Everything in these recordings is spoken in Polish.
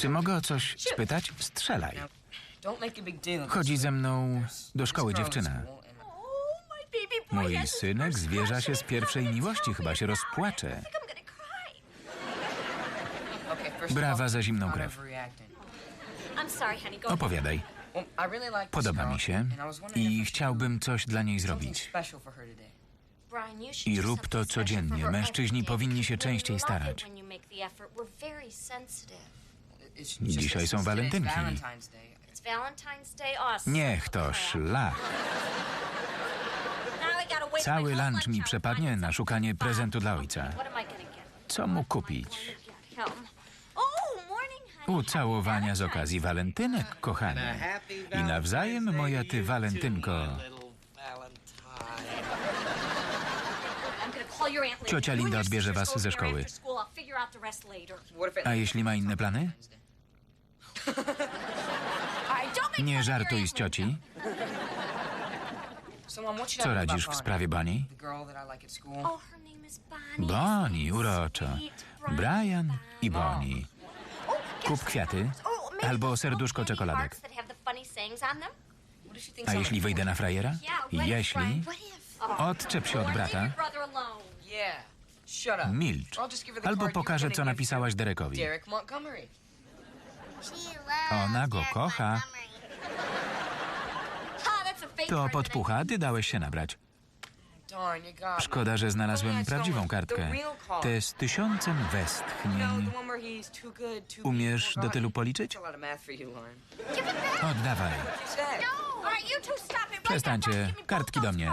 Czy mogę o coś spytać? Strzelaj. Chodzi ze mną do szkoły dziewczyna. Mój synek zwierza się z pierwszej miłości, chyba się rozpłacze. Brawa za zimną krew. Opowiadaj. Podoba mi się i chciałbym coś dla niej zrobić. I rób to codziennie. Mężczyźni powinni się częściej starać. Dzisiaj są walentynki. Niech to szlak. Cały lunch mi przepadnie na szukanie prezentu dla ojca. Co mu kupić? Ucałowania z okazji walentynek, kochanie. I nawzajem, moja ty walentynko. Ciocia Linda odbierze was ze szkoły. A jeśli ma inne plany? Nie żartuj z cioci. Co radzisz w sprawie Bonnie? Bonnie, urocza. Brian i Bonnie. Kup kwiaty albo serduszko czekoladek. A jeśli wyjdę na frajera? Jeśli... Odczep się od brata. Milcz. Albo pokażę, co napisałaś Derekowi. Ona go kocha. To podpucha, ty dałeś się nabrać. Szkoda, że znalazłem prawdziwą kartkę. Tę z tysiącem westchnień. Umiesz do tylu policzyć? Oddawaj. Przestańcie, kartki do mnie.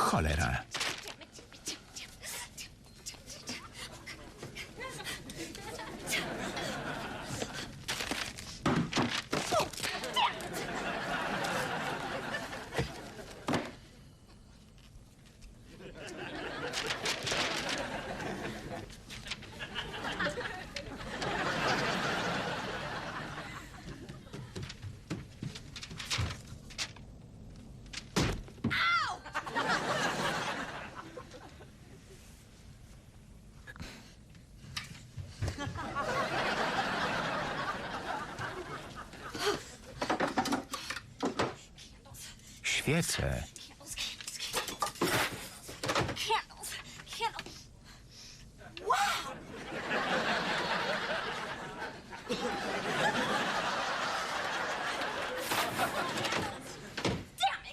Cholera.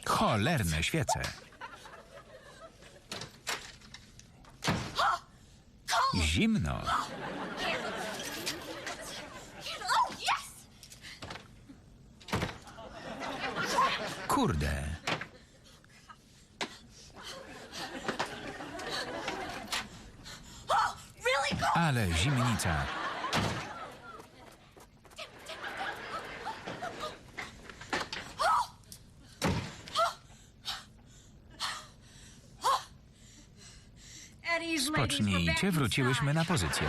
Cholerne świece. Zimno. Kurde. Ale zimnica. Spocznijcie, wróciłyśmy na pozycję.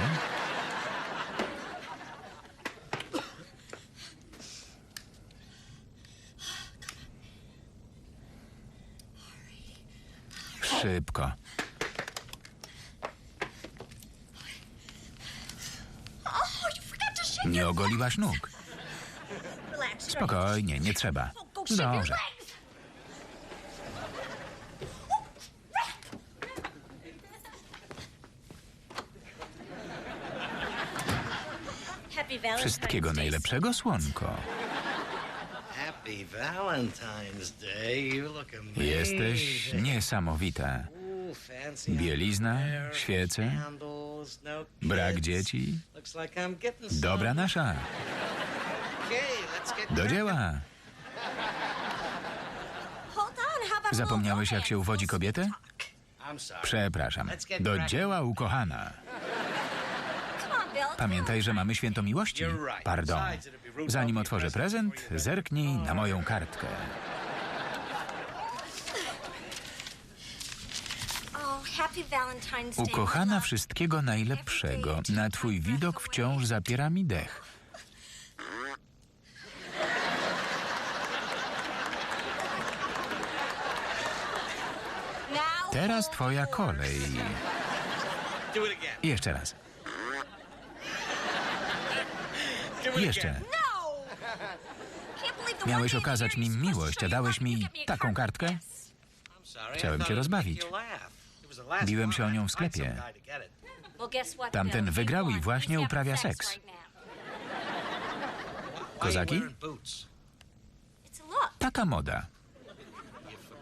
Szybko. Nie ogoliłaś nóg. Spokojnie, nie trzeba. Dobrze. Wszystkiego najlepszego, słonko. Jesteś niesamowita. Bielizna, świece, Brak dzieci? Dobra nasza. Do dzieła. Zapomniałeś, jak się uwodzi kobietę? Przepraszam. Do dzieła, ukochana. Pamiętaj, że mamy święto miłości. Pardon. Zanim otworzę prezent, zerknij na moją kartkę. Ukochana, wszystkiego najlepszego. Na twój widok wciąż zapiera mi dech. Teraz twoja kolej. Jeszcze raz. Jeszcze. No! Miałeś okazać mi miłość, a dałeś mi taką kartkę? Chciałem cię rozbawić. Biłem się o nią w sklepie. Tamten wygrał i właśnie uprawia sex seks. Kozaki? Taka moda.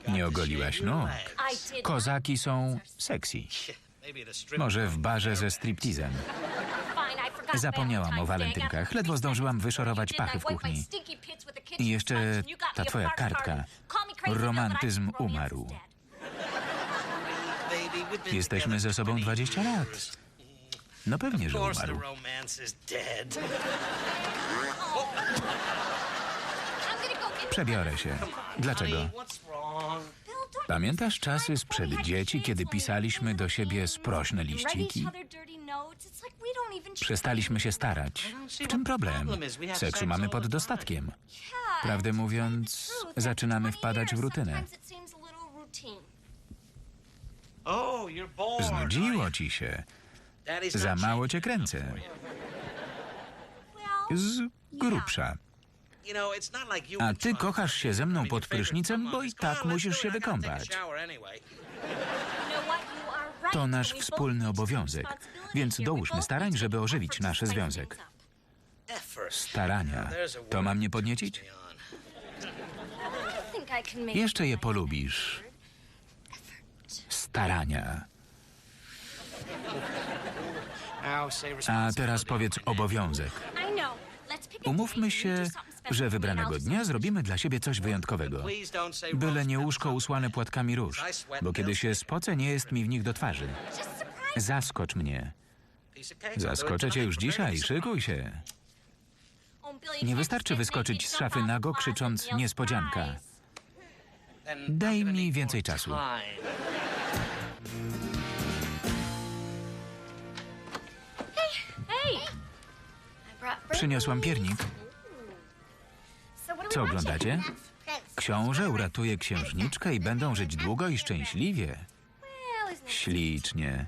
Nie ogoliłaś nóg. Kozaki są sexy. Może w barze ze striptizem. Fine, I forgot Zapomniałam o walentynkach. Ledwo zdążyłam wyszorować pachy w kuchni. stinky pits with the kitchen I jeszcze ta twoja kartka. Romantyzm umarł. Jesteśmy ze sobą 20 20 lat. No pewnie, że umarł. Przebiorę się. Dlaczego? Pamiętasz czasy sprzed dzieci, kiedy pisaliśmy do siebie sprośne liściki? Przestaliśmy się starać. W czym problem? Seksu mamy pod dostatkiem. Prawdę mówiąc, zaczynamy wpadać w rutynę. Znudziło ci się. Za mało cię kręcę. Z grubsza. A ty kochasz się ze mną pod prysznicem, bo i tak musisz się wykąpać. To nasz wspólny obowiązek, więc dołóżmy starań, żeby ożywić nasz związek. Starania. To mam nie podniecić? Jeszcze je polubisz. Starania. A teraz powiedz obowiązek. Umówmy się, że wybranego dnia zrobimy dla siebie coś wyjątkowego. Byle nie łóżko usłane płatkami róż, bo kiedy się spocę, nie jest mi w nich do twarzy. Zaskocz mnie. Zaskoczę cię już dzisiaj, szykuj się. Nie wystarczy wyskoczyć z szafy nago, krzycząc niespodzianka. Daj mi więcej czasu. Przyniosłam piernik. Co oglądacie? Książę uratuje księżniczkę i będą żyć długo i szczęśliwie. Ślicznie.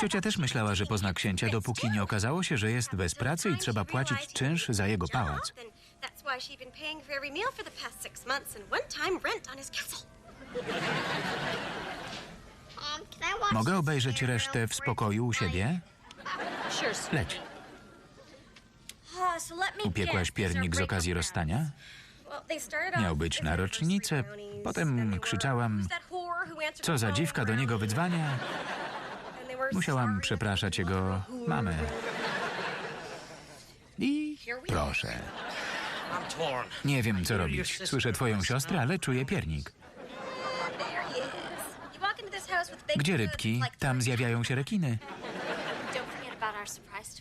Ciocia też myślała, że pozna księcia, dopóki nie okazało się, że jest bez pracy i trzeba płacić czynsz za jego pałac. Mogę obejrzeć resztę w spokoju u siebie? Leć. Upiekłaś piernik z okazji rozstania? Miał być na rocznicę, potem krzyczałam, "Who's that whore who answered Co za dziwka do niego brownies?" wydzwania? Musiałam przepraszać jego mamę. I proszę. Nie wiem, co robić. Słyszę twoją siostrę, ale czuję piernik. Gdzie rybki? Tam zjawiają się rekiny.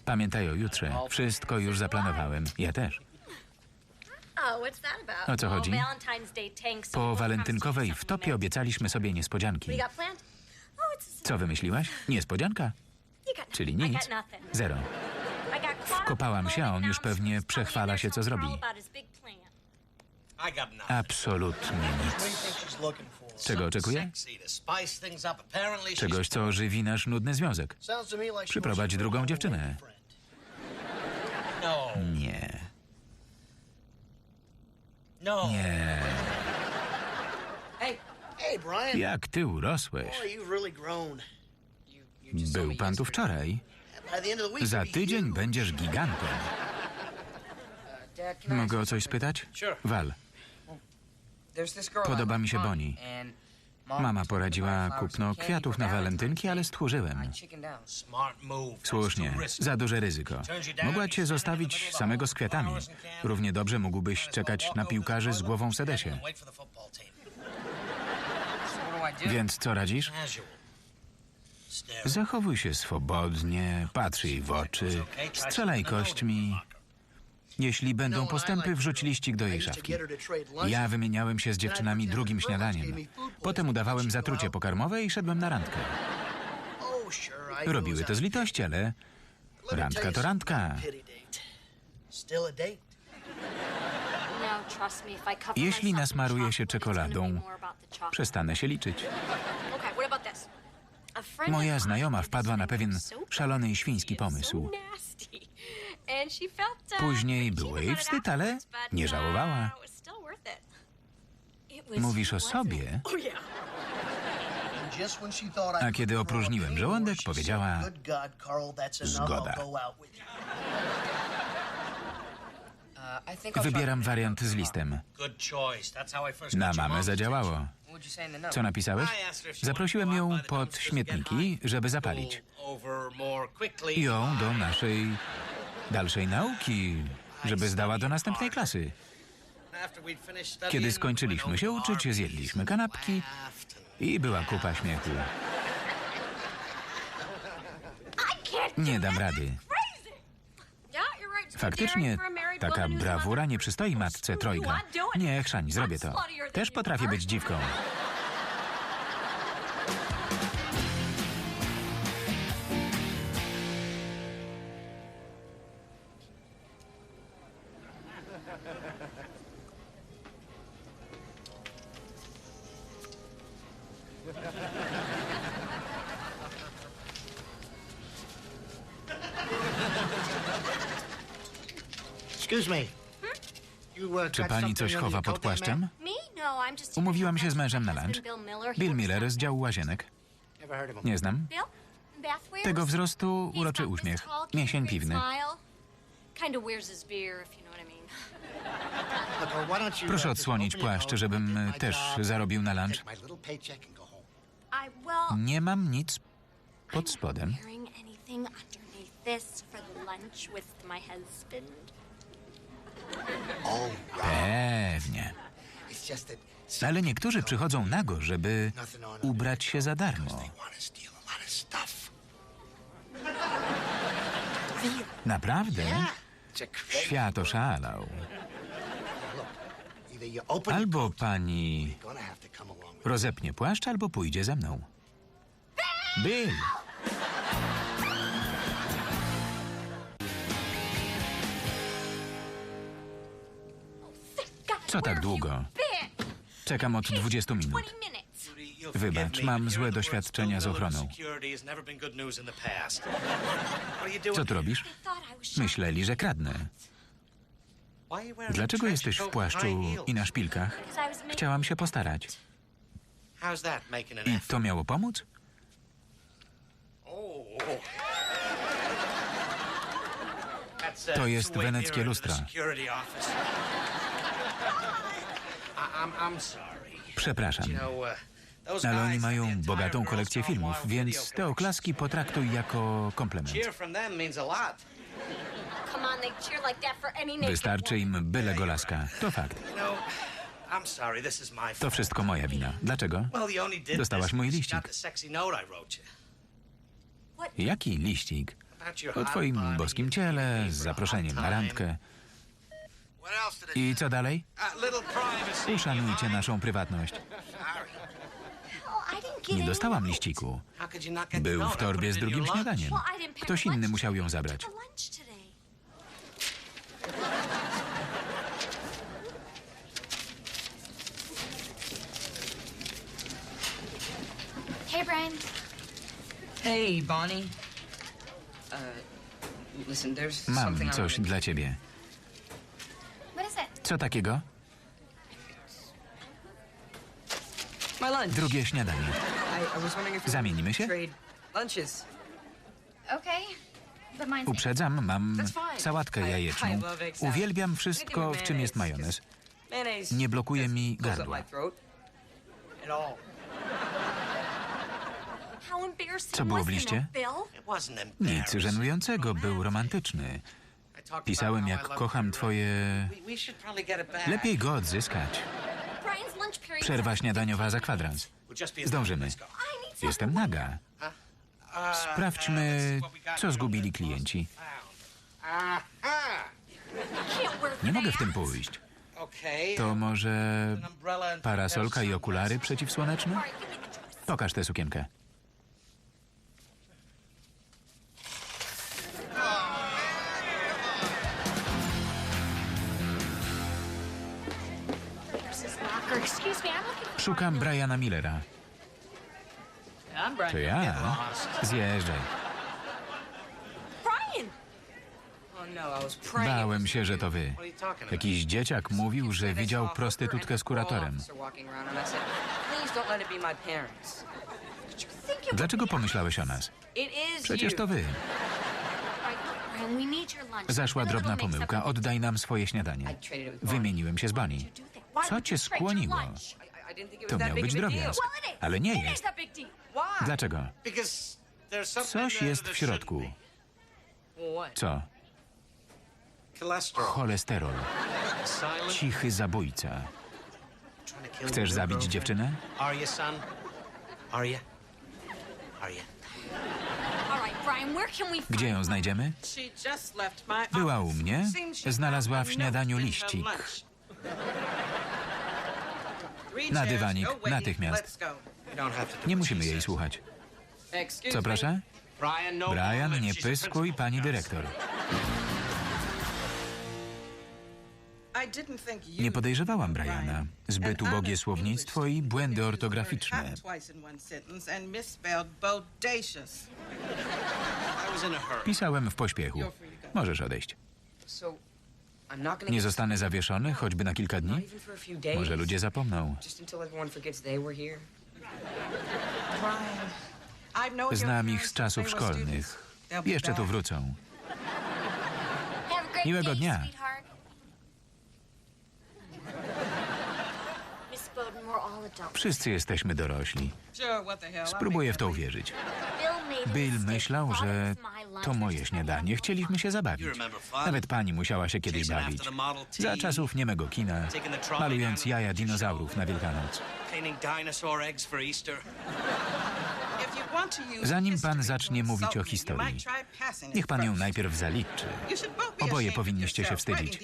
Pamiętaj o jutrze. Wszystko już zaplanowałem. Ja też. Oh? O co chodzi? Po walentynkowej wtopie obiecaliśmy sobie niespodzianki. Oh, Co wymyśliłaś? Niespodzianka? Czyli nic. Zero. I got caught up Kopałam in się, a on już pewnie przechwala się, co zrobi. Absolutnie nic. Czego she's Czegoś, co ożywi nasz nudny związek. Przyprowadź drugą dziewczynę. No, Nie, no. nie. Hey, Hey, Brian. Jak ty urosłeś. Był pan tu wczoraj. Za tydzień będziesz gigantem. I Mogę o coś spytać? Sure. Wal, Podoba mi się Bonnie. Mama poradziła kupno kwiatów na walentynki, ale stchórzyłem. Słusznie, za duże ryzyko. Mogła cię zostawić samego z kwiatami. Równie dobrze mógłbyś czekać na piłkarzy z głową w sedesie. Więc co radzisz? Zachowuj się swobodnie, patrz jej w oczy, strzelaj kośćmi. Jeśli będą postępy, wrzuć liścik do jej szafki. Ja wymieniałem się z dziewczynami drugim śniadaniem. Potem udawałem zatrucie pokarmowe i szedłem na randkę. Oh, Robiły to z litości, ale randka to randka. Cover Jeśli nasmaruję się czekoladą. Przestanę się liczyć. Moja znajoma wpadła na pewien szalony i świński pomysł. Później pretty było jej about it wstyd, ale nie uh, żałowała. it was still worth it. It was Mówisz o worth it. sobie? Oh, A kiedy opróżniłem żołądek, powiedziała. Zgoda. Uh, Wybieram wariant z listem. Na mamę zadziałało. Co napisałeś? Zaprosiłem ją pod śmietniki, żeby zapalić. Ją do naszej dalszej nauki, żeby zdała do następnej klasy. Kiedy skończyliśmy się uczyć, zjedliśmy kanapki i była kupa śmiechu. Nie dam rady. Faktycznie, taka brawura nie przystoi matce trojga. Nie, chrzani, zrobię to. Też potrafię być dziwką. Czy pani coś chowa pod płaszczem? No, Umówiłam się z mężem na lunch. Bill Miller. Z działu łazienek. Nie znam. Tego wzrostu uroczy uśmiech. Mięsień piwny. uh, Proszę odsłonić płaszcz, żebym też zarobił na lunch. Nie mam nic pod spodem. Pewnie. Ale niektórzy przychodzą nago, żeby ubrać się za darmo. Naprawdę? Świat oszalał. Albo pani rozepnie płaszcz, albo pójdzie ze mną. Bill! Co tak długo? Czekam od 20 minut. 20 minutes. You'll Wybacz, mam złe doświadczenia z ochroną. Co tu robisz? Myśleli, że kradnę. Dlaczego jesteś w płaszczu i na szpilkach? Chciałam się postarać. I to miało pomóc? To jest weneckie lustro. security office. I- I'm, I'm sorry. Przepraszam. Uh, Ale oni mają bogatą kolekcję filmów, więc te oklaski potraktuj jako komplement. Wystarczy im byle golaska. To fakt. To wszystko moja wina. Dlaczego? Dostałaś mój liścik. Jaki liścik? O twoim boskim ciele, z zaproszeniem na randkę. I co dalej? Uszanujcie naszą prywatność. Nie dostałam liściku. Był w torbie z drugim śniadaniem. Ktoś inny musiał ją zabrać. Hey, Brian. Hey, Bonnie. Uh, listen, there's Mam coś dla ciebie. Co takiego? Drugie śniadanie. Zamienimy się? Uprzedzam, mam sałatkę jajeczną. Uwielbiam wszystko, w czym jest majonez. Nie blokuje mi gardła. Co było w liście? Nic żenującego, był romantyczny. Pisałem, jak kocham twoje... Lepiej go odzyskać. Przerwa śniadaniowa za kwadrans. Zdążymy. Jestem naga. Sprawdźmy, co zgubili klienci. Nie mogę w tym pójść. To może parasolka i okulary przeciwsłoneczne? Pokaż tę sukienkę. Szukam Briana Millera. To ja? Zjeżdżaj. Oh no. Bałem się, że to wy. Jakiś dzieciak mówił, że widział prostytutkę z kuratorem. Dlaczego pomyślałeś o nas? Przecież to wy. Zaszła drobna pomyłka. Oddaj nam swoje śniadanie. Wymieniłem się z. Why Co cię skłoniło? To miał być drobiazg. Ale nie jest. Dlaczego? Coś jest w środku. Co? Cholesterol. Cichy zabójca. Chcesz zabić dziewczynę? Gdzie ją znajdziemy? Była u mnie. Znalazła w śniadaniu liścik. Na dywanik, natychmiast. Nie musimy jej słuchać. Co proszę? Brian, nie pyskuj, pani dyrektor. Nie podejrzewałam Briana. Zbyt ubogie słownictwo i błędy ortograficzne. Pisałem w pośpiechu. Możesz odejść. Nie zostanę zawieszony, choćby na kilka dni? Może ludzie zapomną. Znam ich z czasów szkolnych. Jeszcze tu wrócą. Miłego dnia. Wszyscy jesteśmy dorośli. Spróbuję w to uwierzyć. Bill myślał, że to moje śniadanie. Chcieliśmy się zabawić. Nawet pani musiała się kiedyś bawić. Za czasów niemego kina, malując jaja dinozaurów na Wielkanoc. Zanim pan zacznie mówić o historii, niech pan ją najpierw zaliczy. Oboje powinniście się wstydzić.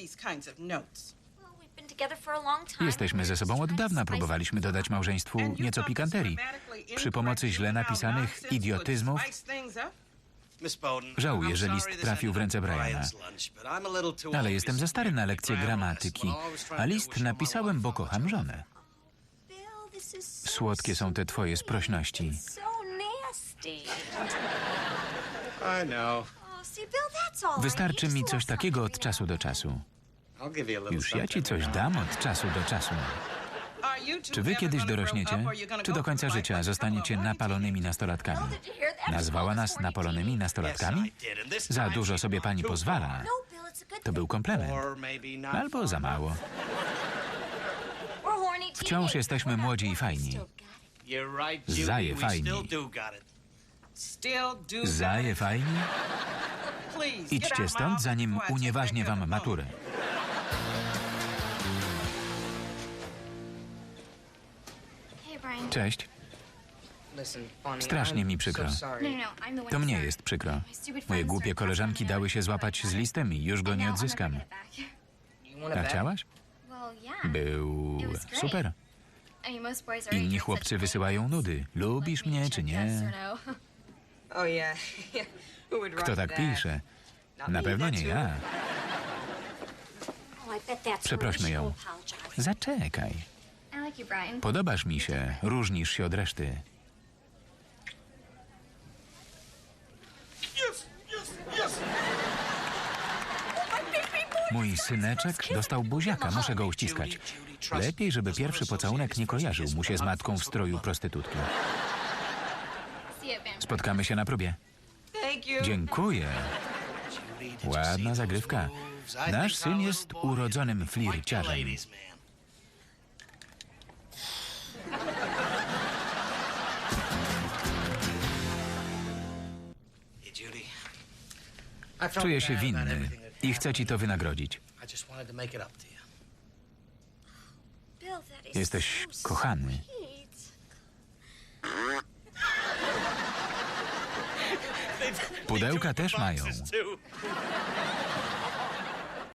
Jesteśmy ze sobą od dawna. Próbowaliśmy dodać małżeństwu nieco pikanterii. Przy pomocy źle napisanych idiotyzmów Żałuję, że list trafił w ręce Briana. Ale jestem za stary na lekcję gramatyki, a list napisałem, bo kocham żonę. Słodkie są te twoje sprośności. Oh. Wystarczy mi coś takiego od czasu do czasu. Już ja ci coś dam od czasu do czasu. Czy wy kiedyś dorośniecie? Czy do końca życia zostaniecie napalonymi nastolatkami? Nazwała nas napalonymi nastolatkami? Za dużo sobie pani pozwala. No, To był komplement. Albo za mało. Wciąż jesteśmy młodzi i fajni. Zaje fajni. Zaje fajni? Idźcie stąd, zanim unieważnię wam maturę. Cześć. Strasznie mi przykro. No, no, no, To mnie jest przykro. Moje głupie koleżanki dały się złapać z listem i już go nie odzyskam. A chciałaś? Był super. Inni chłopcy wysyłają nudy. Lubisz mnie czy nie? Oh Kto tak pisze? Na pewno nie ja. Oh, Przeprośmy ją. Zaczekaj. Podobasz mi się, różnisz się od reszty. Mój syneczek dostał buziaka, muszę go uściskać. Lepiej, żeby pierwszy pocałunek nie kojarzył mu się z matką w stroju prostytutki. Spotkamy się na próbie. Thank you. Dziękuję. Ładna zagrywka. Nasz syn jest urodzonym flirciarzem. Czuję się winny i chcę ci to wynagrodzić. Jesteś kochany. Pudełka też mają.